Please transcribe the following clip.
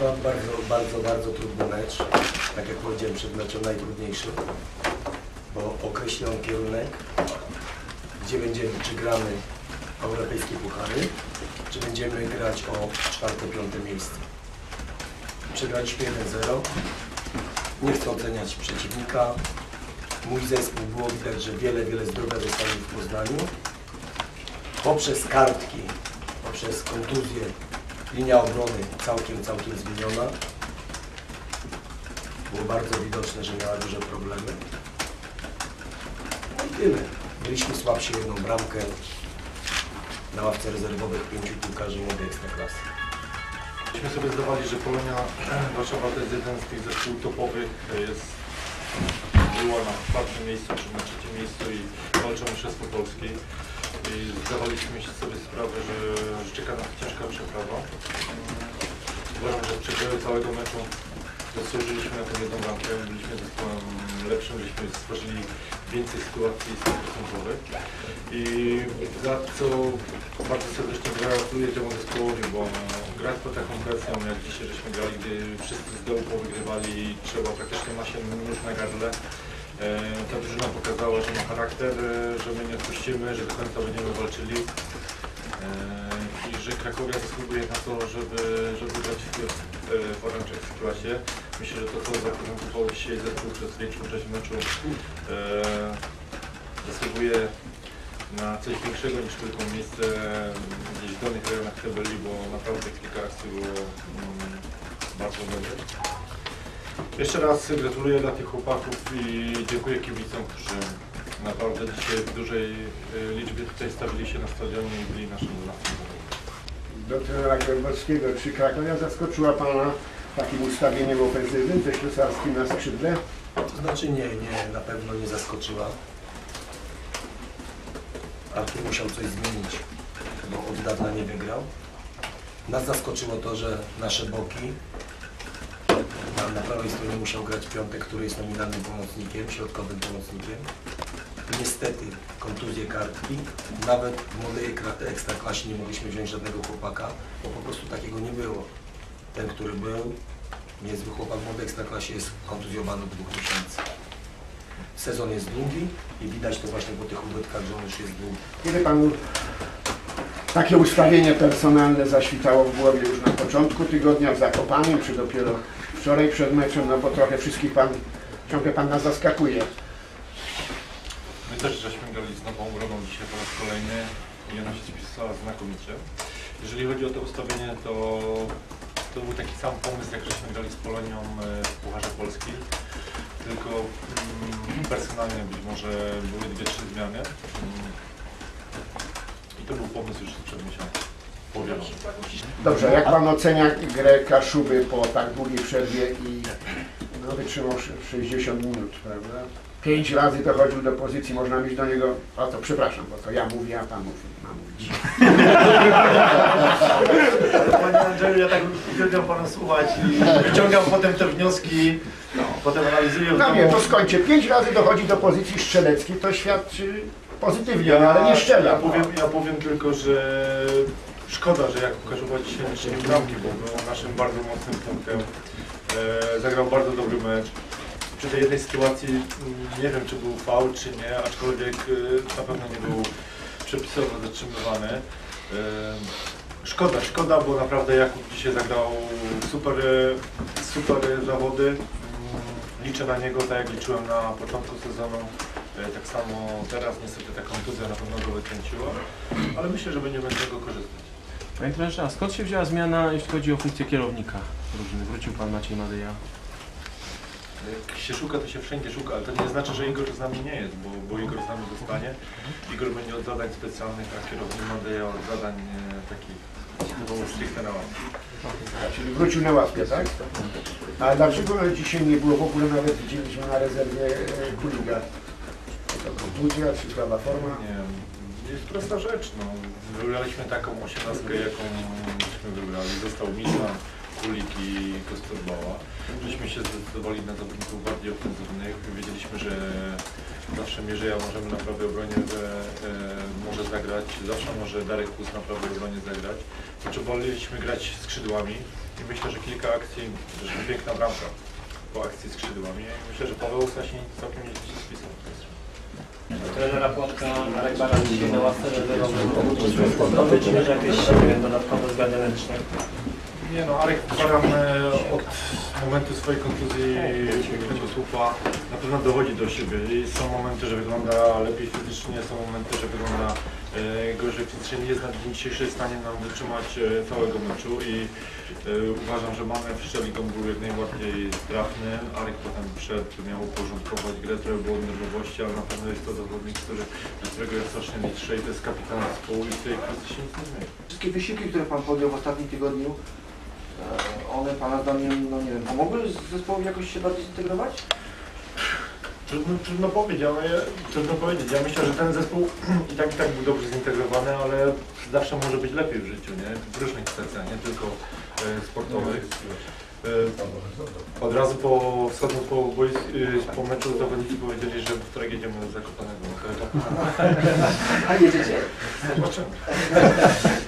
Bardzo, bardzo, bardzo trudny mecz. Tak jak powiedziałem przed meczem, najtrudniejszy, bo określi on kierunek, gdzie będziemy, czy gramy europejskie puchary, czy będziemy grać o czwarte, piąte miejsce. Przegraliśmy 1-0. Nie chcę oceniać przeciwnika. Mój zespół było widać, że wiele, wiele zdrowia dostali w Poznaniu. Poprzez kartki, poprzez kontuzję linia obrony całkiem, całkiem zmieniona. Było bardzo widoczne, że miała duże problemy. No i tyle. Byliśmy słabsi jedną bramkę. Na ławce rezerwowych pięciu piłkarzy młodej ekstraklasy. Myśmy sobie zdawali, że Polonia Warszawa to jest jeden z tych zespołów topowych, jest była na czwartym miejscu czy na trzecim miejscu i walczą Mistrzostwo Polski. I zdawaliśmy sobie sprawę, że, że czeka nas ciężka przeprawa. Uważam, że w przeciągu całego meczu zasłużyliśmy na tę jedną bramkę, byliśmy zespołem lepszym, żeśmy stworzyli więcej sytuacji stuprocentowych i za co bardzo serdecznie gratuluję temu zespołowi, bo grać pod taką presją, jak dzisiaj żeśmy grali, gdy wszyscy z dołu powygrywali i trzeba praktycznie ma się nóż na gardle. E, Ta drużyna pokazała, że ma charakter, e, że my nie odpuścimy, że do końca będziemy walczyli e, i że Krakowia zasługuje na to, żeby, żeby grać w, w Orange Klasie. Myślę, że to, co zaprezentował dzisiaj zespół przez większą część meczu, zasługuje na coś większego niż tylko miejsce gdzieś w dolnych rejonach tabeli, bo naprawdę kilka akcji było mm, bardzo dobrych. Jeszcze raz gratuluję dla tych chłopaków i dziękuję kibicom, którzy naprawdę dzisiaj w dużej y, liczbie tutaj stawili się na stadionie i byli naszym naszym do trenera Głębowskiego. Czy Krakowia zaskoczyła Pana takim ustawieniem ofensywnym ze Ślusarskim na skrzydle? To znaczy nie, nie, na pewno nie zaskoczyła. Artur musiał coś zmienić, bo od dawna nie wygrał. Nas zaskoczyło to, że nasze boki, na, na prawej stronie musiał grać Piątek, który jest nominalnym pomocnikiem, środkowym pomocnikiem. Niestety kontuzje kartki, nawet w młodej ekstraklasie nie mogliśmy wziąć żadnego chłopaka, bo po prostu takiego nie było. Ten, który był, niezły chłopak w młodej ekstraklasie jest kontuzjowany od dwóch miesięcy. Sezon jest długi i widać to właśnie po tych ubytkach, że on już jest długi. Kiedy Panu takie ustawienie personalne zaświtało w głowie już na początku tygodnia w Zakopanem, czy dopiero wczoraj przed meczem, no bo trochę wszystkich Pan, ciągle Pan nas zaskakuje. My też żeśmy grali z nową obroną dzisiaj po raz kolejny i ona się spisała znakomicie. Jeżeli chodzi o to ustawienie, to, to był taki sam pomysł, jak żeśmy grali z Polonią e, w Pucharze Polski. Tylko mm, personalnie być może były dwie, trzy zmiany. Mm. I to był pomysł już sprzed miesiąca. Dobrze, jak Pan ocenia grę Kaszuby po tak długiej przerwie i no, wytrzymał sz- 60 minut, prawda? Pięć razy dochodził do pozycji, można mieć do niego, a to przepraszam, bo to ja mówię, a Pan mówi, ma mówić. Panie Andrzeju, ja tak uwielbiam Pana słuchać i wyciągam potem te wnioski, no, potem analizuję No nie, to skończę. Pięć razy dochodzi do pozycji strzeleckiej, to świadczy pozytywnie, no, ale nie szczela. Ja powiem, ja powiem tylko, że szkoda, że Jakub Kaszuba dzisiaj nie strzelił bramki, bo był naszym bardzo mocnym punktem. E, zagrał bardzo dobry mecz. Przy tej jednej sytuacji mm, nie wiem, czy był faul, czy nie, aczkolwiek e, na pewno nie był przepisowo zatrzymywany. E, szkoda, szkoda, bo naprawdę Jakub dzisiaj zagrał super, super zawody. Mm, Liczę na niego, tak jak liczyłem na początku sezonu. E, Tak samo teraz niestety ta kontuzja na pewno go wykręciła, ale myślę, że będziemy z tego korzystać. Panie trenerze, a skąd się wzięła zmiana, jeśli chodzi o funkcję kierownika drużyny? Wrócił Pan Maciej Madeja. Jak się szuka, to się wszędzie szuka, ale to nie znaczy, że Igor z nami nie jest, bo, bo Igor z nami zostanie. Igor będzie od zadań specjalnych, a kierownik Madeja od zadań e, takich stricte na ławce. Czyli wrócił na ławkę, tak? A dlaczego dzisiaj nie było w ogóle nawet widzieliśmy na rezerwie e, Kuliga? Kontuzja, czy słaba forma? Nie jest prosta rzecz, no. Wybraliśmy taką osiemnastkę, jaką myśmy wybrali. Został Milan, Kulik i Kosturbała. Żeśmy się zdecydowali na zawodników bardziej ofensywnych. Wiedzieliśmy, że zawsze Mierzeja możemy na prawej obronie e, może zagrać, zawsze może Darek Kus na prawej obronie zagrać. Potrzebowaliśmy grać skrzydłami i myślę, że kilka akcji, zresztą piękna bramka po akcji skrzydłami. Myślę, że Paweł Sasin całkiem nieźle się spisał. Trenera Płotka, Marek Baran dzisiaj na ławce rezerwowej czy też jakieś e, dodatkowe względy medyczne? Nie no, Arek Baran e, od momentu swojej kontuzji tego słupa na pewno dochodzi do siebie i są momenty, że wygląda lepiej fizycznie, są momenty, że wygląda e, gorzej fizycznie. Nie jest na dzień dzisiejszy w stanie nam wytrzymać e, całego meczu i e, uważam, że mamy w Szczeligą był jak najbardziej trafny. Arek potem wszedł, miał uporządkować grę, trochę było nerwowości, ale na pewno jest to zawodnik, który, na którego ja strasznie liczę i to jest kapitan zespołu i w tej kwestii się nic nie zmieni. Wszystkie wysiłki, które Pan podjął w ostatnim tygodniu, e, one Pana zdaniem, no nie wiem, pomogły zespołowi jakoś się bardziej zintegrować? Trudno, trudno powiedzieć, ale trudno powiedzieć. Ja myślę, że ten zespół i tak i tak był dobrze zintegrowany, ale zawsze może być lepiej w życiu, nie? W różnych kwestiach, nie tylko e, sportowych. E, od razu po wschodząc po, e, po meczu zawodnicy powiedzieli, że w wtorek jedziemy do Zakopanego. A jedziecie? zobaczymy.